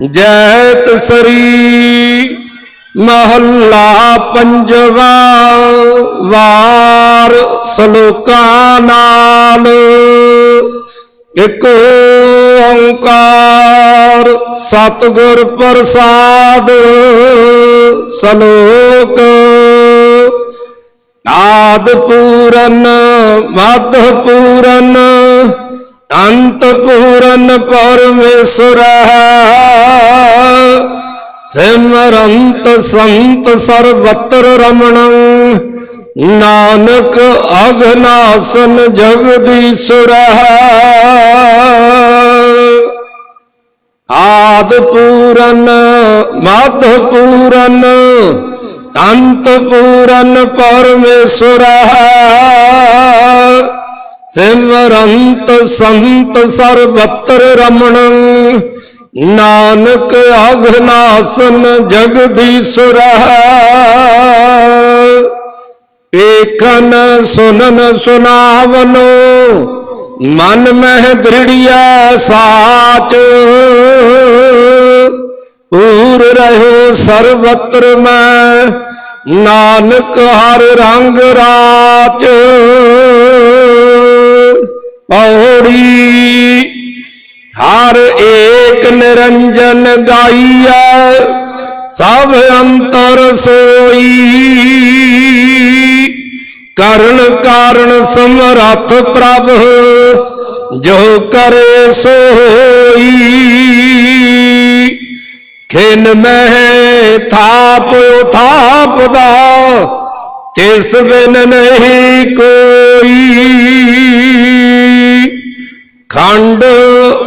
ਜੈਤ ਸਰੀ ਮਹੱਲਾ ਪੰਜਵਾ ਵਾਰ ਸਲੋਕਾਂ ਨਾਲ ਇਕ ਓੰਕਾਰ ਸਤਿਗੁਰ ਪ੍ਰਸਾਦ ਸਲੋਕ ਆਦ ਪੂਰਨ, ਮਧ ਪੂਰਨ ਅੰਤ ਪੂਰਨ ਪਰਮੇਸ਼ਰ ਸਿਮਰੰਤ ਸੰਤ ਸਰਬਤਰ ਰਮਣੰ ਨਾਨਕ ਅਗਨਾਸਨ ਜਗਦੀਸ਼ੁਰ ਆਦ ਪੂਰਨ ਮਧ ਪੂਰਨ ਅੰਤ ਪੂਰਨ ਪਰਮੇਸ਼ਰ ਸਿਮਰੰਤ ਸੰਤ ਸਰਬਤਰ ਰਮਣੰ, ਨਾਨਕ ਅਗਨਾਸਨ ਜਗਦੀਸ਼ੁਰ। ਏਕਨ ਸੁਨਨ ਸੁਨਾਵਨੋ, ਮਨ ਮਹਿ ਦ੍ਰਿੜਿਆ ਸਾਚ। ਪੂਰ ਰਹਿਓ ਸਰਬਤਰ ਮੈਂ, ਨਾਨਕ ਹਰ ਰੰਗ ਰਾਚ। ਨਿਰੰਜਨ ਗਾਈਐ, ਸਭ ਅੰਤਰ ਸੋਈ। ਕਰਨ ਕਾਰਨ ਸਮਰੱਥ ਪ੍ਰਭ, ਜੋ ਕਰੇ ਸੋਈ। ਖਿਨ ਮਹਿ ਥਾਪ, ਥਾਪਦਾ, ਤਿਸ ਬਿਨ ਨਹੀਂ ਕੋਈ।